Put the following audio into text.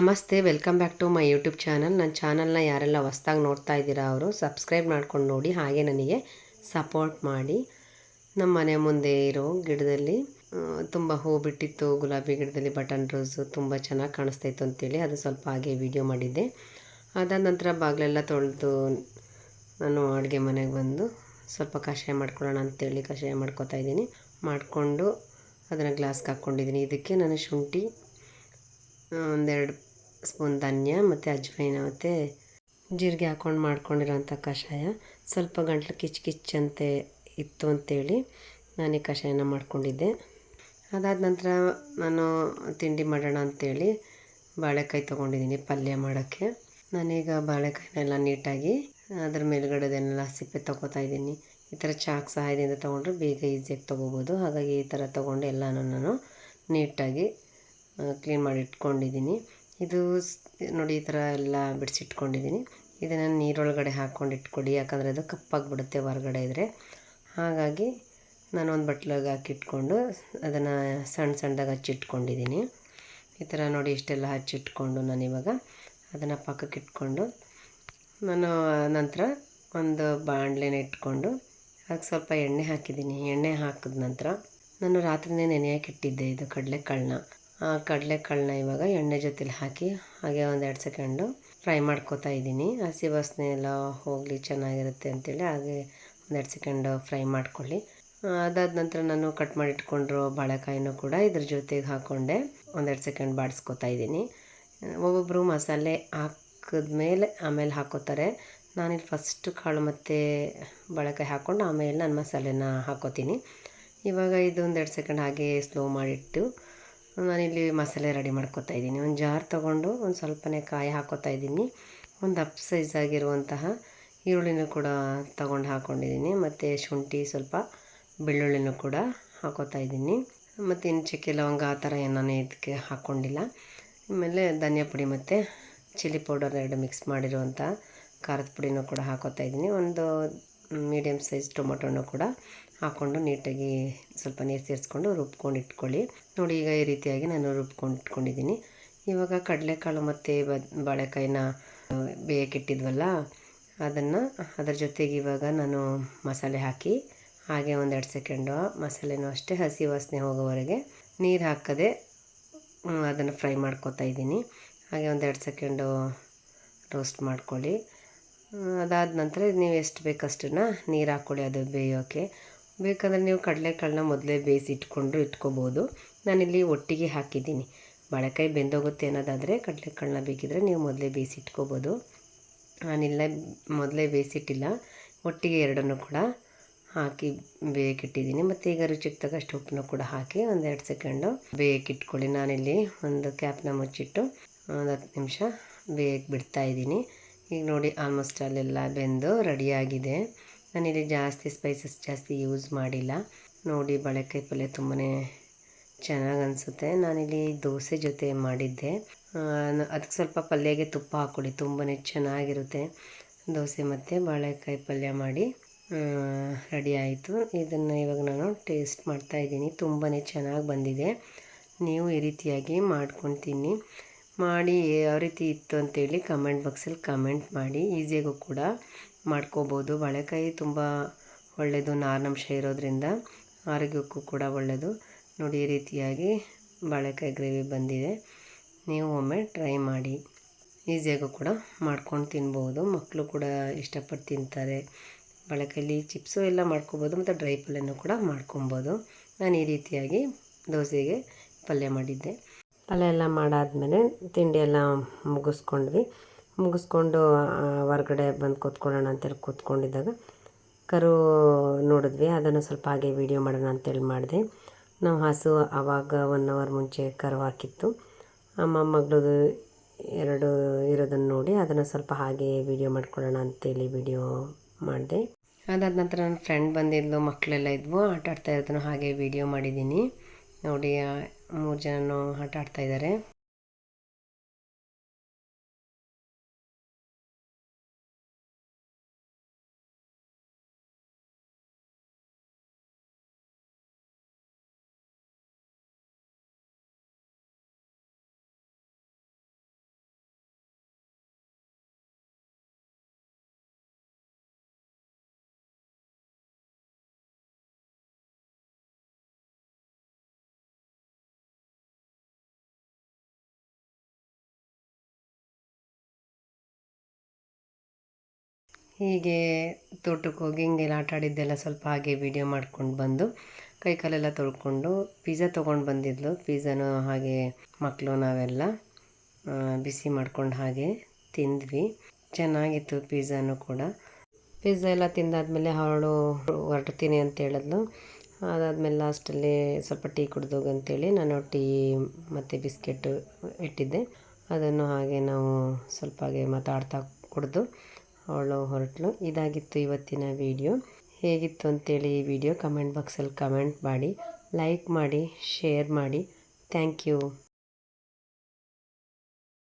ನಮಸ್ತೆ, welcome back to my YouTube channel. ನನ್ನ ಚಾನಲ್ನ ಯಾರೆಲ್ಲ ಹೊಸ್ದಾಗಿ ನೋಡ್ತಾ ಇದ್ದೀರಾ ಅವರು, ಸಬ್ಸ್ಕ್ರೈಬ್ ಮಾಡ್ಕೊಂಡು ನೋಡಿ, ಹಾಗೆ ನನಗೆ ಸಪೋರ್ಟ್ ಮಾಡಿ. ನಮ್ಮ ಮನೆ ಮುಂದೆ ಇರೋ ಗಿಡದಲ್ಲಿ ತುಂಬ ಹೂ ಬಿಟ್ಟಿತ್ತು, ಗುಲಾಬಿ ಗಿಡದಲ್ಲಿ ಬಟನ್ ರೋಸು ತುಂಬ ಚೆನ್ನಾಗಿ ಕಾಣಿಸ್ತಾಯಿತ್ತು ಅಂತೇಳಿ ಅದು ಸ್ವಲ್ಪ ಹಾಗೆ ವಿಡಿಯೋ ಮಾಡಿದ್ದೆ. ಅದಾದ ನಂತರ ಬಾಗಿಲೆಲ್ಲ ತೊಳೆದು ನಾನು ಅಡುಗೆ ಮನೆಗೆ ಬಂದು ಸ್ವಲ್ಪ ಕಷಾಯ ಮಾಡ್ಕೊಳ್ಳೋಣ ಅಂತೇಳಿ ಕಷಾಯ ಮಾಡ್ಕೊತಾ ಇದ್ದೀನಿ. ಮಾಡಿಕೊಂಡು ಅದನ್ನು ಗ್ಲಾಸ್ಗೆ ಹಾಕ್ಕೊಂಡಿದ್ದೀನಿ. ಇದಕ್ಕೆ ನಾನು ಶುಂಠಿ ಒಂದೆರಡು ಸ್ಪೂನ್ ಧನ್ಯ ಮತ್ತು ಅಜ್ವೈನ ಮತ್ತು ಜೀರಿಗೆ ಹಾಕ್ಕೊಂಡು ಮಾಡ್ಕೊಂಡಿರೋಂಥ ಕಷಾಯ. ಸ್ವಲ್ಪ ಗಂಟ್ಲು ಕಿಚ್ ಕಿಚ್ಚಂತೆ ಇತ್ತು ಅಂತೇಳಿ ನಾನು ಈ ಕಷಾಯನ ಮಾಡ್ಕೊಂಡಿದ್ದೆ. ಅದಾದ ನಂತರ ನಾನು ತಿಂಡಿ ಮಾಡೋಣ ಅಂಥೇಳಿ ಬಾಳೆಕಾಯಿ ತೊಗೊಂಡಿದ್ದೀನಿ ಪಲ್ಯ ಮಾಡೋಕ್ಕೆ. ನಾನೀಗ ಬಾಳೆಕಾಯಿನೆಲ್ಲ ನೀಟಾಗಿ ಅದ್ರ ಮೇಲುಗಡೆದನ್ನೆಲ್ಲ ಸಿಪ್ಪೆ ತೊಗೋತಾ ಇದ್ದೀನಿ. ಈ ಥರ ಚಾಕ್ ಸಹಾಯದಿಂದ ತೊಗೊಂಡ್ರೆ ಬೇಗ ಈಸಿಯಾಗಿ ತೊಗೋಬೋದು. ಹಾಗಾಗಿ ಈ ಥರ ತೊಗೊಂಡು ಎಲ್ಲನೂ ನಾನು ನೀಟಾಗಿ ಕ್ಲೀನ್ ಮಾಡಿ ಇಟ್ಕೊಂಡಿದ್ದೀನಿ. ಇದು ನೋಡಿ, ಈ ಥರ ಎಲ್ಲ ಬಿಡಿಸಿಟ್ಕೊಂಡಿದ್ದೀನಿ. ಇದನ್ನು ನೀರೊಳಗಡೆ ಹಾಕ್ಕೊಂಡು ಇಟ್ಕೊಡಿ ಯಾಕಂದರೆ ಅದು ಕಪ್ಪಾಗಿಬಿಡುತ್ತೆ ಹೊರಗಡೆ ಇದ್ದರೆ ಹಾಗಾಗಿ ನಾನು ಒಂದು ಬಟ್ಲಾಗ ಹಾಕಿಟ್ಕೊಂಡು ಅದನ್ನು ಸಣ್ಣ ಸಣ್ಣದಾಗ ಹಚ್ಚಿಟ್ಕೊಂಡಿದ್ದೀನಿ. ಈ ಥರ ನೋಡಿ, ಇಷ್ಟೆಲ್ಲ ಹಚ್ಚಿಟ್ಕೊಂಡು ನಾನು ಇವಾಗ ಅದನ್ನು ಪಕ್ಕಕ್ಕೆ ಇಟ್ಕೊಂಡು ನಾನು ನಂತರ ಒಂದು ಬಾಣಲೆನ ಇಟ್ಕೊಂಡು ಅದಕ್ಕೆ ಸ್ವಲ್ಪ ಎಣ್ಣೆ ಹಾಕಿದ್ದೀನಿ. ಎಣ್ಣೆ ಹಾಕಿದ ನಂತರ ನಾನು ರಾತ್ರಿನೇ ನೆನೆಯಕ್ಕೆ ಇಟ್ಟಿದ್ದೆ ಇದು ಕಡಲೆಕಾಳನ್ನ. ಕಡಲೆಕಾಳನ್ನ ಇವಾಗ ಎಣ್ಣೆ ಜೊತೆಲಿ ಹಾಕಿ ಹಾಗೆ ಒಂದೆರಡು ಸೆಕೆಂಡು ಫ್ರೈ ಮಾಡ್ಕೋತಾ ಇದ್ದೀನಿ. ಹಸಿ ವಾಸನೆ ಎಲ್ಲ ಹೋಗಲಿ, ಚೆನ್ನಾಗಿರುತ್ತೆ ಅಂತೇಳಿ ಹಾಗೆ ಒಂದೆರಡು ಸೆಕೆಂಡು ಫ್ರೈ ಮಾಡ್ಕೊಳ್ಳಿ. ಅದಾದ ನಂತರ ನಾನು ಕಟ್ ಮಾಡಿಟ್ಕೊಂಡಿರೋ ಬಾಳೆಕಾಯಿನೂ ಕೂಡ ಇದ್ರ ಜೊತೆಗೆ ಹಾಕ್ಕೊಂಡೆ ಒಂದೆರಡು ಸೆಕೆಂಡ್ ಬಾಡಿಸ್ಕೊತಾ ಇದ್ದೀನಿ. ಒಬ್ಬೊಬ್ಬರು ಮಸಾಲೆ ಹಾಕಿದ್ಮೇಲೆ ಆಮೇಲೆ ಹಾಕೋತಾರೆ. ನಾನಿಲ್ಲಿ ಫಸ್ಟ್ ಕಾಳು ಮತ್ತು ಬಾಳೆಕಾಯಿ ಹಾಕ್ಕೊಂಡು ಆಮೇಲೆ ನಾನು ಮಸಾಲೆನ ಹಾಕೋತೀನಿ. ಇವಾಗ ಇದು ಒಂದೆರಡು ಸೆಕೆಂಡ್ ಹಾಗೆ ಸ್ಲೋ ಮಾಡಿಟ್ಟು ನಾನಿಲ್ಲಿ ಮಸಾಲೆ ರೆಡಿ ಮಾಡ್ಕೋತಾ ಇದ್ದೀನಿ. ಒಂದು ಜಾರ್ ತೊಗೊಂಡು ಒಂದು ಸ್ವಲ್ಪನೇ ಕಾಯಿ ಹಾಕೋತಾ ಇದ್ದೀನಿ. ಒಂದು ಅಪ್ ಸೈಜ್ ಆಗಿರುವಂತಹ ಈರುಳ್ಳಿನೂ ಕೂಡ ತಗೊಂಡು ಹಾಕ್ಕೊಂಡಿದ್ದೀನಿ ಮತ್ತು ಶುಂಠಿ ಸ್ವಲ್ಪ ಬೆಳ್ಳುಳ್ಳಿನೂ ಕೂಡ ಹಾಕೋತಾ ಇದ್ದೀನಿ. ಮತ್ತು ಇನ್ನು ಚಕ್ಕೆ ಲವಂಗ ಆ ಥರ ನಾನು ಇದಕ್ಕೆ ಹಾಕ್ಕೊಂಡಿಲ್ಲ ಆಮೇಲೆ ಧನಿಯಾ ಪುಡಿ ಮತ್ತು ಚಿಲ್ಲಿ ಪೌಡರ್ ಎರಡು ಮಿಕ್ಸ್ ಮಾಡಿರುವಂಥ ಖಾರದ ಪುಡಿನೂ ಕೂಡ ಹಾಕೋತಾ ಇದ್ದೀನಿ. ಒಂದು ಮೀಡಿಯಮ್ ಸೈಜ್ ಟೊಮೊಟೊನೂ ಕೂಡ ಹಾಕ್ಕೊಂಡು ನೀಟಾಗಿ ಸ್ವಲ್ಪ ನೀರು ಸೇರಿಸ್ಕೊಂಡು ರುಬ್ಕೊಂಡು ಇಟ್ಕೊಳ್ಳಿ. ನೋಡಿ, ಈಗ ಈ ರೀತಿಯಾಗಿ ನಾನು ರುಬ್ಕೊಂಡು ಇಟ್ಕೊಂಡಿದ್ದೀನಿ. ಇವಾಗ ಕಡಲೆಕಾಳು ಮತ್ತು ಬಾಳೆಕಾಯಿನ ಬೇಯಕ್ಕಿಟ್ಟಿದ್ವಲ್ಲ ಅದನ್ನು ಅದರ ಜೊತೆಗೆ ಇವಾಗ ನಾನು ಮಸಾಲೆ ಹಾಕಿ, ಹಾಗೆ ಒಂದೆರಡು ಸೆಕೆಂಡು ಮಸಾಲೆನೂ ಅಷ್ಟೇ ಹಸಿ ವಾಸನೆ ಹೋಗೋವರೆಗೆ ನೀರು ಹಾಕದೆ ಅದನ್ನು ಫ್ರೈ ಮಾಡ್ಕೊತಾ ಇದ್ದೀನಿ. ಹಾಗೆ ಒಂದೆರಡು ಸೆಕೆಂಡು ರೋಸ್ಟ್ ಮಾಡ್ಕೊಳ್ಳಿ. ಅದಾದ ನಂತರ ನೀವು ಎಷ್ಟು ಬೇಕಷ್ಟನ್ನು ನೀರು ಹಾಕ್ಕೊಳ್ಳಿ ಅದು ಬೇಯೋಕ್ಕೆ ಬೇಕಂದರೆ ನೀವು ಕಡಲೆಕಾಳನ್ನ ಮೊದಲೇ ಬೇಯಿಸಿ ಇಟ್ಕೊಂಡು ಇಟ್ಕೋಬೋದು. ನಾನಿಲ್ಲಿ ಒಟ್ಟಿಗೆ ಹಾಕಿದ್ದೀನಿ. ಬಾಳೆಕಾಯಿ ಬೆಂದೋಗುತ್ತೆ ಅನ್ನೋದಾದರೆ ಕಡಲೆಕಾಳನ್ನ ಬೇಕಿದ್ರೆ ನೀವು ಮೊದಲೇ ಬೇಯಿಸಿ ಇಟ್ಕೋಬೋದು. ನಾನಿಲ್ಲ ಮೊದಲೇ ಬೇಯಿಸಿಟ್ಟಿಲ್ಲ. ಒಟ್ಟಿಗೆ ಎರಡನ್ನೂ ಕೂಡ ಹಾಕಿ ಬೇಯಕ್ಕಿಟ್ಟಿದ್ದೀನಿ ಮತ್ತು ಈಗ ರುಚಿಗೆ ತಗಷ್ಟು ಉಪ್ಪನ್ನು ಕೂಡ ಹಾಕಿ ಒಂದೆರಡು ಸೆಕೆಂಡು ಬೇಯಕ್ಕಿಟ್ಕೊಳ್ಳಿ ನಾನಿಲ್ಲಿ ಒಂದು ಕ್ಯಾಪ್ನ ಮುಚ್ಚಿಟ್ಟು ಒಂದು ಹತ್ತು ನಿಮಿಷ ಬೇಯಕ್ಕೆ ಬಿಡ್ತಾಯಿದ್ದೀನಿ ಈಗ ನೋಡಿ, ಆಲ್ಮೋಸ್ಟ್ ಅಲ್ಲೆಲ್ಲ ಬೆಂದು ರೆಡಿಯಾಗಿದೆ ನಾನಿಲ್ಲಿ ಜಾಸ್ತಿ ಸ್ಪೈಸಸ್ ಜಾಸ್ತಿ ಯೂಸ್ ಮಾಡಿಲ್ಲ. ನೋಡಿ ಬಾಳೆಕಾಯಿ ಪಲ್ಯ ತುಂಬಾ ಚೆನ್ನಾಗಿ ಅನಿಸುತ್ತೆ. ನಾನಿಲ್ಲಿ ದೋಸೆ ಜೊತೆ ಮಾಡಿದ್ದೆ. ಅದಕ್ಕೆ ಸ್ವಲ್ಪ ಪಲ್ಯಗೆ ತುಪ್ಪ ಹಾಕ್ಕೊಡಿ ತುಂಬಾ ಚೆನ್ನಾಗಿರುತ್ತೆ. ದೋಸೆ ಮತ್ತು ಬಾಳೆಕಾಯಿ ಪಲ್ಯ ಮಾಡಿ ರೆಡಿ ಆಯಿತು. ಇದನ್ನು ಇವಾಗ ನಾನು ಟೇಸ್ಟ್ ಮಾಡ್ತಾಯಿದ್ದೀನಿ ತುಂಬಾ ಚೆನ್ನಾಗಿ ಬಂದಿದೆ. ನೀವು ಈ ರೀತಿಯಾಗಿ ಮಾಡ್ಕೊಂಡು ತಿನ್ನಿ ಮಾಡಿ ಯಾವ ರೀತಿ ಇತ್ತು ಅಂತೇಳಿ ಕಮೆಂಟ್ ಬಾಕ್ಸಲ್ಲಿ ಕಮೆಂಟ್ ಮಾಡಿ. ಈಸಿಯಾಗೂ ಕೂಡ. ಮಾಡ್ಕೋಬೋದು. ಬಾಳೆಕಾಯಿ ತುಂಬ ಒಳ್ಳೆಯದು ನಾರಿನಂಶ ಇರೋದರಿಂದ ಆರೋಗ್ಯಕ್ಕೂ ಕೂಡ ಒಳ್ಳೆಯದು ನೋಡಿ, ಈ ರೀತಿಯಾಗಿ ಬಾಳೆಕಾಯಿ ಗ್ರೇವಿ ಬಂದಿದೆ. ನೀವು ಒಮ್ಮೆ ಟ್ರೈ ಮಾಡಿ. ಈಸಿಯಾಗೂ ಕೂಡ ಮಾಡ್ಕೊಂಡು ತಿನ್ಬೋದು. ಮಕ್ಕಳು ಕೂಡ ಇಷ್ಟಪಟ್ಟು ತಿಂತಾರೆ. ಬಾಳೆಕಾಯಲ್ಲಿ ಚಿಪ್ಸು ಎಲ್ಲ ಮಾಡ್ಕೊಬೋದು ಮತ್ತು ಡ್ರೈ ಪಲ್ಯನೂ ಕೂಡ ಮಾಡ್ಕೊಬೋದು. ನಾನು ಈ ರೀತಿಯಾಗಿ ದೋಸೆಗೆ ಪಲ್ಯ ಮಾಡಿದ್ದೆ. ಪಲ್ಯ ಎಲ್ಲ ಮಾಡಾದಮೇಲೆ ತಿಂಡಿ ಎಲ್ಲ ಮುಗಿಸ್ಕೊಂಡ್ವಿ. ಮುಗಿಸ್ಕೊಂಡು ಹೊರಗಡೆ ಬಂದು ಕೂತ್ಕೊಳ್ಳೋಣ ಅಂತೇಳಿ ಕೂತ್ಕೊಂಡಿದ್ದಾಗ ಕರು ನೋಡಿದ್ವಿ. ಅದನ್ನು ಸ್ವಲ್ಪ ಹಾಗೆ ವೀಡಿಯೋ ಮಾಡೋಣ ಅಂತೇಳಿ ಮಾಡಿದೆ. ನಮ್ಮ ಹಸು ಆವಾಗ ಒನ್ ಅವರ್ ಮುಂಚೆ ಕರು ಹಾಕಿತ್ತು. ಅಮ್ಮ ಮಗಳದು ಎರಡು ಇರೋದನ್ನು ನೋಡಿ ಅದನ್ನು ಸ್ವಲ್ಪ ಹಾಗೆ ವೀಡಿಯೋ ಮಾಡ್ಕೊಳ್ಳೋಣ ಅಂತೇಳಿ ವೀಡಿಯೋ ಮಾಡಿದೆ. ಅದಾದ ನಂತರ ನನ್ನ ಫ್ರೆಂಡ್ ಬಂದಿದ್ಲು, ಮಕ್ಕಳೆಲ್ಲ ಇದ್ವು. ಆಟ ಆಡ್ತಾ ಇರೋದನ್ನು ಹಾಗೆ ವೀಡಿಯೋ ಮಾಡಿದ್ದೀನಿ. ನೋಡಿ ಮೂರು ಜನನೂ ಆಟ ಆಡ್ತಾಯಿದ್ದಾರೆ ಹೀಗೆ ತೋಟಕ್ಕೆ ಹೋಗಿ ಹಿಂಗೆಲ್ಲ ಆಟ ಆಡಿದ್ದೆಲ್ಲ ಸ್ವಲ್ಪ ಹಾಗೆ ವೀಡಿಯೋ ಮಾಡ್ಕೊಂಡು ಬಂದು ಕೈ ಕಾಲೆಲ್ಲ ತೊಳ್ಕೊಂಡು ಪಿಜ್ಜಾ ತೊಗೊಂಡು ಬಂದಿದ್ಲು. ಪಿಜ್ಜಾನು ಹಾಗೆ ಮಕ್ಕಳು ನಾವೆಲ್ಲ ಬಿಸಿ ಮಾಡ್ಕೊಂಡು ಹಾಗೆ ತಿಂದ್ವಿ. ಚೆನ್ನಾಗಿತ್ತು ಪಿಜ್ಜಾನು ಕೂಡ. ಪಿಜ್ಜಾ ಎಲ್ಲ ತಿಂದಾದ್ಮೇಲೆ ಅವಳು ಹೊರಡ್ತೀನಿ ಅಂತ ಹೇಳಿದ್ಲು. ಅದಾದಮೇಲೆ ಲಾಸ್ಟಲ್ಲಿ ಸ್ವಲ್ಪ ಟೀ ಕುಡ್ದೋಗು ಅಂತೇಳಿ ನಾನು ಟೀ ಮತ್ತು ಬಿಸ್ಕೆಟ್ಟು ಇಟ್ಟಿದ್ದೆ. ಅದನ್ನು ಹಾಗೆ ನಾವು ಸ್ವಲ್ಪ ಹಾಗೆ ಮಾತಾಡ್ತಾ ಕುಡಿದು ಅವಳು ಹೊರಟಳು. ಇದಾಗಿತ್ತು ಇವತ್ತಿನ ವಿಡಿಯೋ. ಹೇಗಿತ್ತು ಅಂತೇಳಿ ಈ ವಿಡಿಯೋ ಕಮೆಂಟ್ ಬಾಕ್ಸಲ್ಲಿ ಕಮೆಂಟ್ ಮಾಡಿ, ಲೈಕ್ ಮಾಡಿ, ಶೇರ್ ಮಾಡಿ. Thank you.